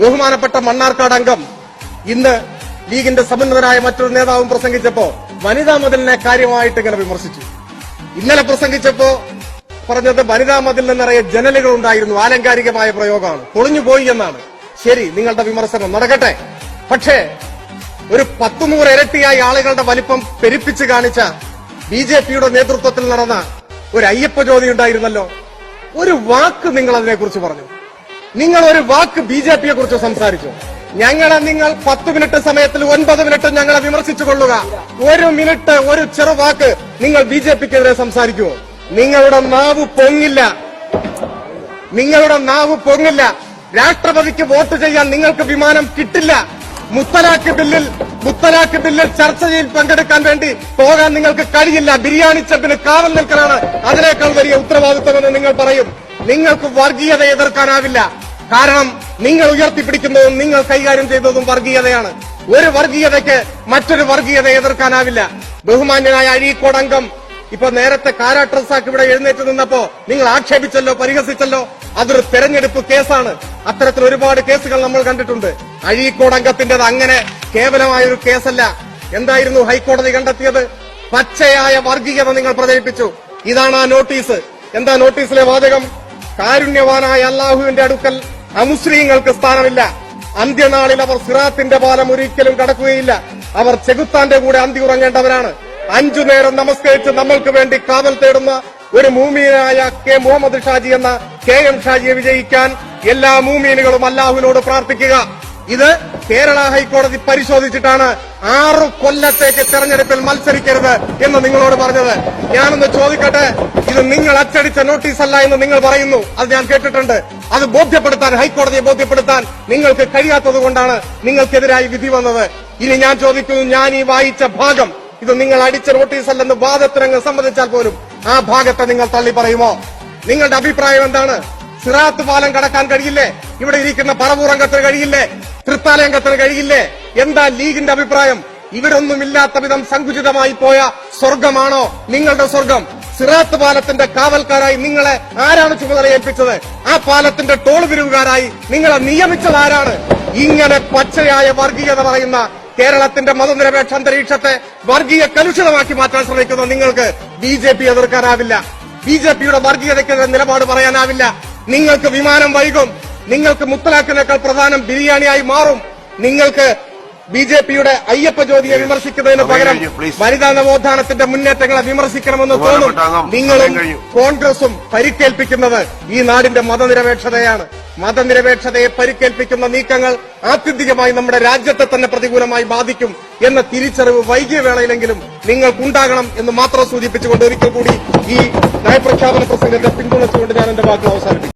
ബഹുമാനപ്പെട്ട മണ്ണാർക്കാട് അംഗം ഇന്ന് ലീഗിന്റെ സമുന്നതനായ മറ്റൊരു നേതാവും പ്രസംഗിച്ചപ്പോ വനിതാ മതിലിനെ കാര്യമായിട്ട് ഇങ്ങനെ വിമർശിച്ചു. ഇന്നലെ പ്രസംഗിച്ചപ്പോ പറഞ്ഞത് വനിതാ മതിലിന് നിറയെ ജനലുകൾ ഉണ്ടായിരുന്നു ആലങ്കാരികമായ പ്രയോഗമാണ് പൊളിഞ്ഞുപോയി എന്നാണ്. ശരി നിങ്ങളുടെ വിമർശനം നടക്കട്ടെ. പക്ഷേ ഒരു പത്തുനൂറ് ഇരട്ടിയായി ആളുകളുടെ വലിപ്പം പെരുപ്പിച്ച് കാണിച്ച ബി ജെ പിയുടെ നേതൃത്വത്തിൽ നടന്ന ഒരു അയ്യപ്പ ജ്യോതി ഉണ്ടായിരുന്നല്ലോ. ഒരു വാക്ക് നിങ്ങൾ അതിനെക്കുറിച്ച് പറഞ്ഞു. നിങ്ങൾ ഒരു വാക്ക് ബി ജെ പിയെ കുറിച്ച് സംസാരിച്ചു. ഞങ്ങളെ നിങ്ങൾ പത്ത് മിനിറ്റ് സമയത്തിൽ ഒൻപത് മിനിറ്റ് ഞങ്ങളെ വിമർശിച്ചു കൊള്ളുക ഒരു മിനിറ്റ് ഒരു ചെറുവാക്ക് നിങ്ങൾ ബി ജെ പിക്കെതിരെ സംസാരിക്കുമോ നിങ്ങളുടെ നാവ് പൊങ്ങില്ല. നിങ്ങളുടെ നാവ് പൊങ്ങില്ല. രാഷ്ട്രപതിക്ക് വോട്ട് ചെയ്യാൻ നിങ്ങൾക്ക് വിമാനം കിട്ടില്ല. മുത്തലാഖ് ബില്ലിൽ മുത്തലാഖ് ബില്ലിൽ ചർച്ചയിൽ പങ്കെടുക്കാൻ വേണ്ടി പോകാൻ നിങ്ങൾക്ക് കഴിയില്ല. ബിരിയാണി ചെപ്പിന് കാവൽ നിൽക്കലാണ് അതിനേക്കാൾ വലിയ ഉത്തരവാദിത്തമെന്ന് നിങ്ങൾ പറയും. നിങ്ങൾക്ക് വർഗീയത എതിർക്കാനാവില്ല. കാരണം നിങ്ങൾ ഉയർത്തിപ്പിടിക്കുന്നതും നിങ്ങൾ കൈകാര്യം ചെയ്തതും വർഗീയതയാണ്. ഒരു വർഗീയതയ്ക്ക് മറ്റൊരു വർഗീയത എതിർക്കാനാവില്ല. ബഹുമാന്യനായ അഴീക്കോട് അംഗം ഇപ്പൊ നേരത്തെ കാരാ ട്രസാക്ക് ഇവിടെ എഴുന്നേറ്റ് നിന്നപ്പോ നിങ്ങൾ ആക്ഷേപിച്ചല്ലോ പരിഹസിച്ചല്ലോ? അതൊരു തെരഞ്ഞെടുപ്പ് കേസാണ്. അത്തരത്തിൽ ഒരുപാട് കേസുകൾ നമ്മൾ കണ്ടിട്ടുണ്ട്. അഴീക്കോട് അംഗത്തിന്റേത് അങ്ങനെ കേവലമായ ഒരു കേസല്ല. എന്തായിരുന്നു ഹൈക്കോടതി കണ്ടെത്തിയത്? പച്ചയായ വർഗീയത നിങ്ങൾ പ്രചരിപ്പിച്ചു. ഇതാണ് ആ നോട്ടീസ്. എന്താ നോട്ടീസിലെ വാചകം? കാരുണ്യവാനായ അള്ളാഹുവിന്റെ അടുക്കൽ അമുസ്ലിങ്ങൾക്ക് സ്ഥാനമില്ല. അന്ത്യനാളിൽ അവർ സിറാത്തിന്റെ പാലം ഒരിക്കലും കടക്കുകയില്ല. അവർ ചെകുത്താന്റെ കൂടെ അന്തി ഉറങ്ങേണ്ടവരാണ്. അഞ്ചു നേരം നമസ്കരിച്ച് നമ്മൾക്ക് വേണ്ടി കാവൽ തേടുന്ന ഒരു മൂമീനായ കെ മുഹമ്മദ് ഷാജി എന്ന കെ എം ഷാജിയെ വിജയിക്കാൻ എല്ലാ മൂമീനുകളും അല്ലാഹുവിനോട് പ്രാർത്ഥിക്കുക. ഇത് കേരള ഹൈക്കോടതി പരിശോധിച്ചിട്ടാണ് ആറു കൊല്ലത്തേക്ക് തെരഞ്ഞെടുപ്പിൽ മത്സരിക്കരുത് എന്ന് നിങ്ങളോട് പറഞ്ഞത്. ഞാനൊന്ന് ചോദിക്കട്ടെ ഇത് നിങ്ങൾ അച്ചടിച്ച നോട്ടീസ് അല്ല എന്ന് നിങ്ങൾ പറയുന്നു. അത് ഞാൻ കേട്ടിട്ടുണ്ട്. അത് ബോധ്യപ്പെടുത്താൻ ഹൈക്കോടതിയെ ബോധ്യപ്പെടുത്താൻ നിങ്ങൾക്ക് കഴിയാത്തത് കൊണ്ടാണ് നിങ്ങൾക്കെതിരായി വിധി വന്നത്. ഇനി ഞാൻ ചോദിക്കുന്നു ഞാൻ ഈ വായിച്ച ഭാഗം ഇത് നിങ്ങൾ അടിച്ച നോട്ടീസ് അല്ലെന്ന് വാദത്തിനങ്ങ് സംബന്ധിച്ചാൽ പോലും ആ ഭാഗത്തെ നിങ്ങൾ തള്ളി പറയുമോ? നിങ്ങളുടെ അഭിപ്രായം എന്താണ്? സിറാത്ത് പാലം കടക്കാൻ കഴിയില്ലേ? ഇവിടെ ഇരിക്കുന്ന പറവൂറംഗത്തിന് കഴിയില്ലേ? തൃത്താലയംഗത്തിന് കഴിയില്ലേ? എന്താ ലീഗിന്റെ അഭിപ്രായം? ഇവിടെ ഒന്നുമില്ലാത്ത വിധം സങ്കുചിതമായി പോയ സ്വർഗമാണോ നിങ്ങളുടെ സ്വർഗം? സിറാത്ത് പാലത്തിന്റെ കാവൽക്കാരായി നിങ്ങളെ ആരാണ് ചുമതല ഏൽപ്പിച്ചത്? ആ പാലത്തിന്റെ ടോൾ പിരിവുകാരായി നിങ്ങളെ നിയമിച്ചത് ആരാണ്? ഇങ്ങനെ പച്ചയായ വർഗീയത പറയുന്ന കേരളത്തിന്റെ മതനിരപേക്ഷ അന്തരീക്ഷത്തെ വർഗീയ കലുഷിതമാക്കി മാറ്റാൻ ശ്രമിക്കുന്ന നിങ്ങൾക്ക് ബി ജെ പി എതിർക്കാനാവില്ല. ബി ജെ പിയുടെ വർഗീയതയ്ക്കെതിരെ നിലപാട് പറയാനാവില്ല. നിങ്ങൾക്ക് വിമാനം വൈകും. നിങ്ങൾക്ക് മുത്തലാഖിനേക്കാൾ പ്രധാനം ബിരിയാണിയായി മാറും. നിങ്ങൾക്ക് ബി ജെ പിയുടെ അയ്യപ്പ ജ്യോതിയെ വിമർശിക്കുന്നതിന് പകരം വനിതാ നവോത്ഥാനത്തിന്റെ മുന്നേറ്റങ്ങളെ വിമർശിക്കണമെന്ന് തോന്നും. നിങ്ങളും കോൺഗ്രസും പരിക്കേൽപ്പിക്കുന്നത് ഈ നാടിന്റെ മതനിരപേക്ഷതയാണ്. മതനിരപേക്ഷതയെ പരിക്കേൽപ്പിക്കുന്ന നീക്കങ്ങൾ ആത്യന്തികമായി നമ്മുടെ രാജ്യത്തെ തന്നെ പ്രതികൂലമായി ബാധിക്കും എന്ന തിരിച്ചറിവ് വൈകിയ വേളയിലെങ്കിലും നിങ്ങൾക്കുണ്ടാകണം എന്ന് മാത്രം സൂചിപ്പിച്ചുകൊണ്ട് ഒരിക്കൽ കൂടി ഈ നയപ്രഖ്യാപന പ്രസംഗത്തെ പിന്തുണച്ചുകൊണ്ട് ഞാൻ എന്റെ വാക്കുകൾ അവസാനിപ്പിക്കും